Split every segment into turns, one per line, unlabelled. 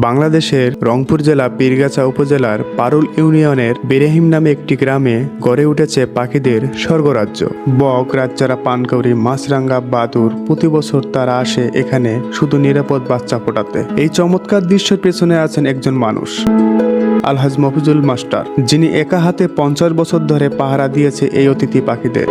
বাংলাদেশের রংপুর জেলা পীরগাছা উপজেলার পারুল ইউনিয়নের বেরেহিম নামে একটি গ্রামে গড়ে উঠেছে পাখিদের স্বর্গরাজ্য। বক রাজ্জারা পানকৌড়ি মাছরাঙ্গা, বাদুর প্রতি বছর তারা আসে এখানে শুধু নিরাপদ বাচ্চা ফোটাতে। এই চমৎকার দৃশ্যের পেছনে আছেন একজন মানুষ। আলহাজ মফিজুল মাস্টার, যিনি একা হাতে পঞ্চাশ বছর ধরে পাহারা দিয়েছে এই অতিথি পাখিদের।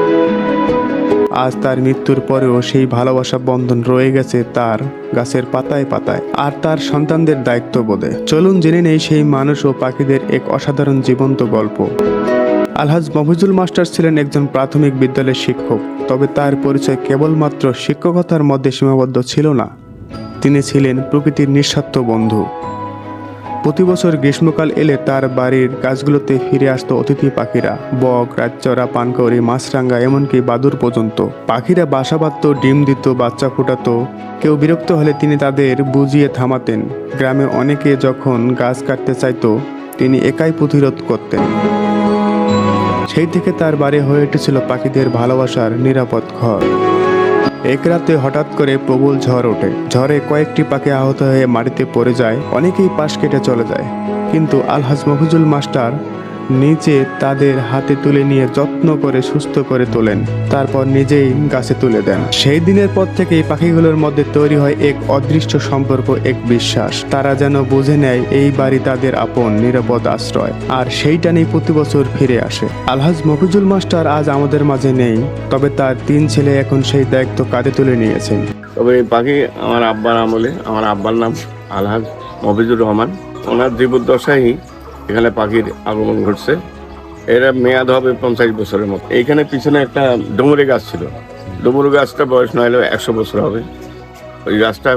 আজ তার মৃত্যুর পরেও সেই ভালোবাসা বন্ধন রয়ে গেছে তার গাছের পাতায় পাতায়, আর তার সন্তানদের দায়িত্ব দায়িত্ববোধে চলুন জেনে নেই সেই মানুষ ও পাখিদের এক অসাধারণ জীবন্ত গল্প। আলহাজ মফিজুল মাস্টার ছিলেন একজন প্রাথমিক বিদ্যালয়ের শিক্ষক, তবে তার পরিচয় কেবলমাত্র শিক্ষকতার মধ্যে সীমাবদ্ধ ছিল না। তিনি ছিলেন প্রকৃতির নিঃস্বার্থ বন্ধু। প্রতি বছর গ্রীষ্মকাল এলে তার বাড়ির গাছগুলোতে ফিরে আসতো অতিথি পাখিরা। বক রাজচরা পানকৌড়ি মাছরাঙ্গা এমনকি বাদুর পর্যন্ত। পাখিরা বাসা বাঁধত, ডিম দিত, বাচ্চা ফুটাতো। কেউ বিরক্ত হলে তিনি তাদের বুঝিয়ে থামাতেন। গ্রামে অনেকে যখন গাছ কাটতে চাইতো, তিনি একাই প্রতিরোধ করতেন। সেই থেকে তার বাড়ি হয়ে উঠেছিল পাখিদের ভালোবাসার নিরাপদ ঘর। এক রাতে হঠাৎ করে প্রবল ঝড় ওঠে। ঝড়ে কয়েকটি পাখি আহত হয়ে মাটিতে পড়ে যায়, অনেকেই পাশ কেটে চলে যায়। কিন্তু আলহাজ মফিজুল মাস্টার নিচে তাদের হাতে তুলে নিয়ে যত্ন করে, সুস্থ করে তোলেন। তারপর নিজেই গাছে তুলে দেন। সেই দিনের পর থেকে এই পাখিগুলোর মধ্যে তৈরি হয় এক অদৃশ্য সম্পর্ক, এক বিশ্বাস। তারা যেন বুঝে নেয়, এই বাড়ি তাদের আপন, নিরাপদ আশ্রয়। আর সেইটা নিয়ে প্রতি বছর ফিরে আসে। আলহাজ মফিজুল মাস্টার আজ আমাদের মাঝে নেই, তবে তার তিন ছেলে এখন সেই দায়িত্ব কাঁধে তুলে নিয়েছেন।
তবে এই পাখি আমার আব্বার আমলে, আমার আব্বার নাম আলহাজ মফিজুর রহমান। ওনার জীবদ্দশায় এখানে পাখির আগমন ঘটছে। এরা মেয়াদ হবে পঞ্চাশ বছরের মতো। এইখানে পিছনে একটা ডুমুরে গাছ ছিল। ডুমুরে গাছটা বয়স না হলেও একশো বছর হবে। ওই গাছটা,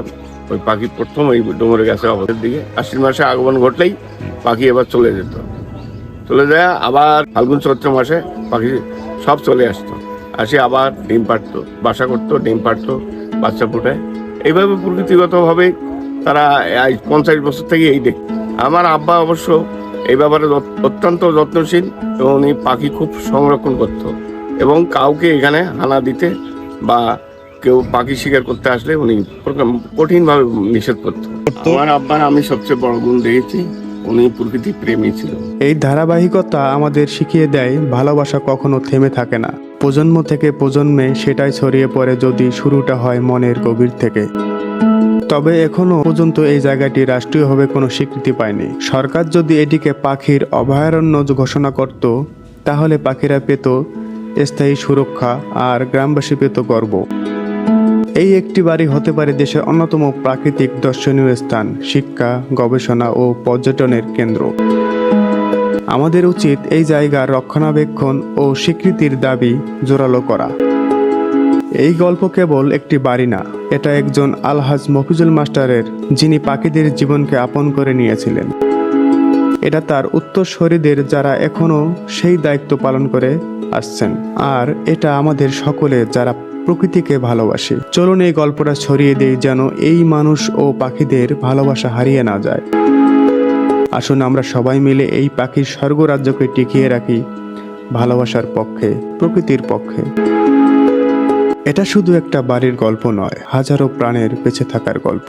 ওই পাখি প্রথম ওই ডুমুরে গাছের অবস্থার দিকে। আশ্বিন মাসে আগমন ঘটলেই পাখি এবার চলে যেত। চলে যায়, আবার ফাল্গুন চৈত্র মাসে পাখি সব চলে আসতো। আসে আবার ডিম পাড়তো, বাসা করতো, ডিম পাড়তো, বাচ্চা ফুটায় এইভাবে প্রকৃতিগতভাবে তারা পঞ্চাশ বছর থেকে এই দেখ আমার আব্বা অবশ্য এই ব্যাপারে অত্যন্ত যত্নশীল এবং উনি পাখি খুব সংরক্ষণ করত। এবং কাউকে এখানে হানা দিতে বা কেউ পাখি শিকার করতে আসলে উনি কঠিনভাবে নিষেধ করতো? আমার আব্বার আমি সবচেয়ে বড় গুণ দেখেছি উনি প্রকৃতি প্রেমী ছিল।
এই ধারাবাহিকতা আমাদের শিখিয়ে দেয় ভালোবাসা কখনো থেমে থাকে না। প্রজন্ম থেকে প্রজন্মে সেটাই ছড়িয়ে পড়ে যদি শুরুটা হয় মনের গভীর থেকে। তবে এখনও পর্যন্ত এই জায়গাটি রাষ্ট্রীয়ভাবে কোনো স্বীকৃতি পায়নি। সরকার যদি এটিকে পাখির অভয়ারণ্য ঘোষণা করত, তাহলে পাখিরা পেত স্থায়ী সুরক্ষা আর গ্রামবাসী পেত গর্ব। এই একটি বাড়ি হতে পারে দেশের অন্যতম প্রাকৃতিক দর্শনীয় স্থান, শিক্ষা, গবেষণা ও পর্যটনের কেন্দ্র। আমাদের উচিত এই জায়গার রক্ষণাবেক্ষণ ও স্বীকৃতির দাবি জোরালো করা। এই গল্প কেবল একটি বাড়ি না এটা একজন আলহাজ মফিজুল মাস্টারের, যিনি পাখিদের জীবনকে আপন করে নিয়েছিলেন। এটা তার উত্তরসূরিদের যারা এখনও সেই দায়িত্ব পালন করে আসছেন। আর এটা আমাদের সকলে যারা প্রকৃতিকে ভালোবাসে। চলুন এই গল্পটা ছড়িয়ে দেই যেন এই মানুষ ও পাখিদের ভালোবাসা হারিয়ে না যায়। আসুন আমরা সবাই মিলে এই পাখির স্বর্গরাজ্যকে টিকিয়ে রাখি, ভালোবাসার পক্ষে, প্রকৃতির পক্ষে। এটা শুধু একটা বাড়ির গল্প নয় হাজারো প্রাণের বেঁচে থাকার গল্প।